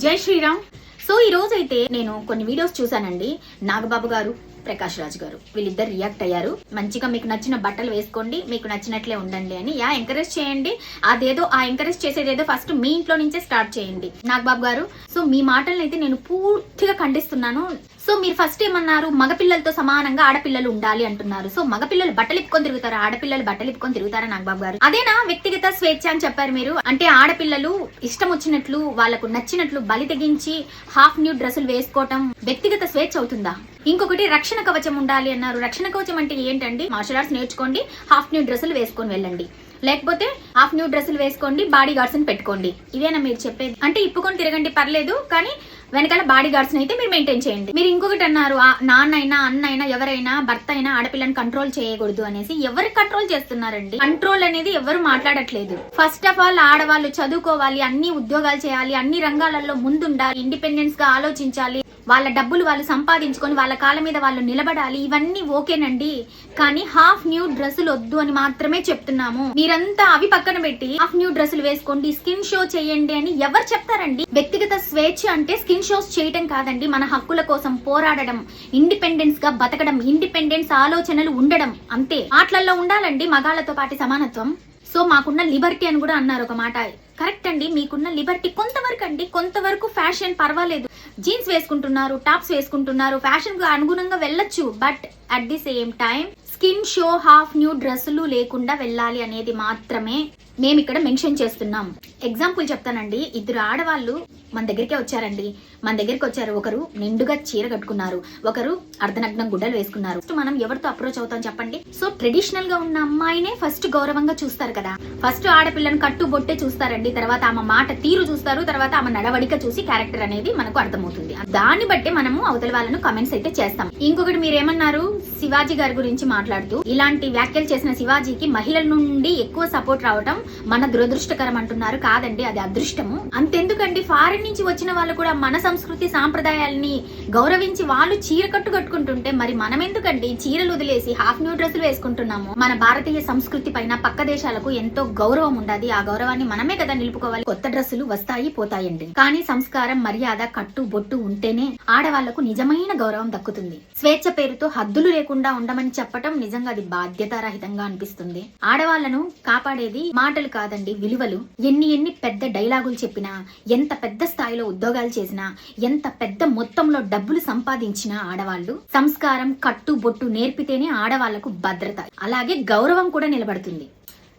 జై శ్రీరామ్. సో ఈ రోజైతే నేను కొన్ని వీడియోస్ చూసానండి నాగబాబు గారు ప్రకాష్ రాజ్ గారు. వీళ్ళిద్దరు రియాక్ట్ అయ్యారు. మంచిగా మీకు నచ్చిన బట్టలు వేసుకోండి మీకు నచ్చినట్లే ఉండండి అని. యా ఎంకరేజ్ చేయండి. అదేదో ఆ ఎంకరేజ్ చేసేదేదో ఫస్ట్ మీ ఇంట్లో నుంచే స్టార్ట్ చేయండి. నాగబాబు గారు సో మీ మాటలను అయితే నేను పూర్తిగా ఖండిస్తున్నాను. సో మీరు ఫస్ట్ ఏమన్నారు? మగపిల్లలతో సమానంగా ఆడపిల్లలు ఉండాలి అంటున్నారు. సో మగపిల్లలు బట్టలు ఇప్పుకొని తిరుగుతారు? ఆడపిల్లలు బట్టలు ఇప్పుకొని తిరుగుతారా నాగబాబు గారు? అదేనా? వ్యక్తిగత స్వేచ్ఛ అని చెప్పారు మీరు. అంటే ఆడపిల్లలు ఇష్టం వచ్చినట్లు వాళ్ళకు నచ్చినట్లు బలి తెగించి హాఫ్ న్యూ డ్రెస్సులు వేసుకోవటం వ్యక్తిగత స్వేచ్ఛ అవుతుందా? ఇంకొకటి రక్షణ కవచం ఉండాలి అన్నారు. రక్షణ కవచం అంటే ఏంటండి? మార్షల్ ఆర్ట్స్ నేర్చుకోండి హాఫ్ న్యూ డ్రెస్సులు వేసుకొని వెళ్ళండి. లేకపోతే హాఫ్ న్యూ డ్రెస్సులు వేసుకోండి బాడీ గార్డ్స్ని పెట్టుకోండి. ఇదేనా మీరు చెప్పేది? అంటే ఇప్పుకొని తిరగండి పర్లేదు కానీ వెనకాల బాడీ గార్డ్స్ అయితే మీరు మెయింటైన్ చేయండి. మీరు ఇంకొకటి అన్నారు నాన్నైనా నాన్న అయినా అన్న అయినా ఎవరైనా భర్త అయినా ఆడపిల్లని కంట్రోల్ చేయకూడదు అనేసి ఎవరు కంట్రోల్ చేస్తున్నారండి? కంట్రోల్ అనేది ఎవరు మాట్లాడట్లేదు. ఫస్ట్ ఆఫ్ ఆల్ ఆడవాళ్ళు చదువుకోవాలి అన్ని ఉద్యోగాలు చేయాలి అన్ని రంగాలలో ముందుండాలి ఇండిపెండెన్స్గా ఆలోచించాలి వాళ్ళ డబ్బులు వాళ్ళు సంపాదించుకొని వాళ్ళ కాళ్ళ మీద వాళ్ళు నిలబడాలి. ఇవన్నీ ఓకేనండి. కానీ హాఫ్ న్యూ డ్రెస్సులు వద్దు అని మాత్రమే చెప్తున్నాము. మీరంతా అవి పక్కన పెట్టి హాఫ్ న్యూ డ్రెస్సులు వేసుకోండి. స్కిన్ షో చేయండి అని ఎవరు చెప్తారండి? వ్యక్తిగత స్వేచ్ఛ అంటే స్కిన్ షోస్ చేయటం కాదండి. మన హక్కుల కోసం పోరాడడం ఇండిపెండెన్స్గా బతకడం ఇండిపెండెన్స్ ఆలోచనలు ఉండడం అంతే. ఆటలలో ఉండాలండి మగాళ్ళతో పాటి సమానత్వం. సో మాకున్న లిబర్టీ అని కూడా అన్నారు ఒక మాట. కరెక్ట్ అండి మీకున్న లిబర్టీ కొంతవరకు అండి కొంతవరకు ఫ్యాషన్ పర్వాలేదు. జీన్స్ వేసుకుంటున్నారు టాప్స్ వేసుకుంటున్నారు ఫ్యాషన్కు అనుగుణంగా వెళ్ళొచ్చు but at the same time skin show half new డ్రెస్సులు లేకుండా వెళ్ళాలి అనేది మాత్రమే మేము ఇక్కడ మెన్షన్ చేస్తున్నాం. ఎగ్జాంపుల్ చెప్తానండి. ఇద్దరు ఆడవాళ్ళు మన దగ్గరికే వచ్చారండి. మన దగ్గరికి వచ్చారు. ఒకరు నిండుగా చీర కట్టుకున్నారు. ఒకరు అర్ధనగ్నం గుడ్డలు వేసుకున్నారు. ఫస్ట్ మనం ఎవరితో అప్రోచ్ అవుతాం చెప్పండి? సో ట్రెడిషనల్గా ఉన్న అమ్మాయినే ఫస్ట్ గౌరవంగా చూస్తారు కదా. ఫస్ట్ ఆడపిల్లను కట్టు బొట్టే చూస్తారండి. తర్వాత ఆమె మాట తీరు చూస్తారు. తర్వాత ఆమె నడవడిక చూసి క్యారెక్టర్ అనేది మనకు అర్థమవుతుంది. దాన్ని బట్టి మనము అవతల వాళ్ళను కమెంట్స్ అయితే చేస్తాం. ఇంకొకటి మీరేమన్నారు? శివాజీ గారి గురించి మాట్లాడుతూ ఇలాంటి వ్యాఖ్యలు చేసిన శివాజీకి మహిళల నుండి ఎక్కువ సపోర్ట్ రావటం మన దురదృష్టకరం అంటున్నారు. కాదండి అది అదృష్టము. అంతెందుకండి ఫారిన్ నుంచి వచ్చిన వాళ్ళు కూడా మన సంస్కృతి సాంప్రదాయాల్ని గౌరవించి వాళ్ళు చీర కట్టు కట్టుకుంటుంటే మరి మనం ఎందుకండి చీరలు వదిలేసి హాఫ్ న్యూ డ్రెస్సులు వేసుకుంటున్నాము. మన భారతీయ సంస్కృతి పైన పక్క దేశాలకు ఎంతో గౌరవం ఉండాలి ఆ గౌరవాన్ని మనమే కదా నిలుపుకోవాలి. కొత్త డ్రెస్సులు వస్తాయి పోతాయండి. కానీ సంస్కారం మర్యాద కట్టు బొట్టు ఉంటేనే ఆడవాళ్ళకు నిజమైన గౌరవం దక్కుతుంది. స్వేచ్ఛ పేరుతో హద్దులు లేకుండా ఉండమని చెప్పటం నిజంగా అది బాధ్యతారహితంగా అనిపిస్తుంది. ఆడవాళ్ళను కాపాడేది మాటలు కాదండి విలువలు. ఎన్ని ఎన్ని పెద్ద డైలాగులు చెప్పినా ఎంత పెద్ద స్థాయిలో ఉద్యోగాలు చేసినా ఎంత పెద్ద మొత్తంలో డబ్బులు సంపాదించినా ఆడవాళ్ళు సంస్కారం కట్టు బొట్టు నేర్పితేనే ఆడవాళ్ళకు భద్రత. అలాగే గౌరవం కూడా నిలబడుతుంది.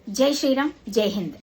జై శ్రీరామ్ జై హింద్.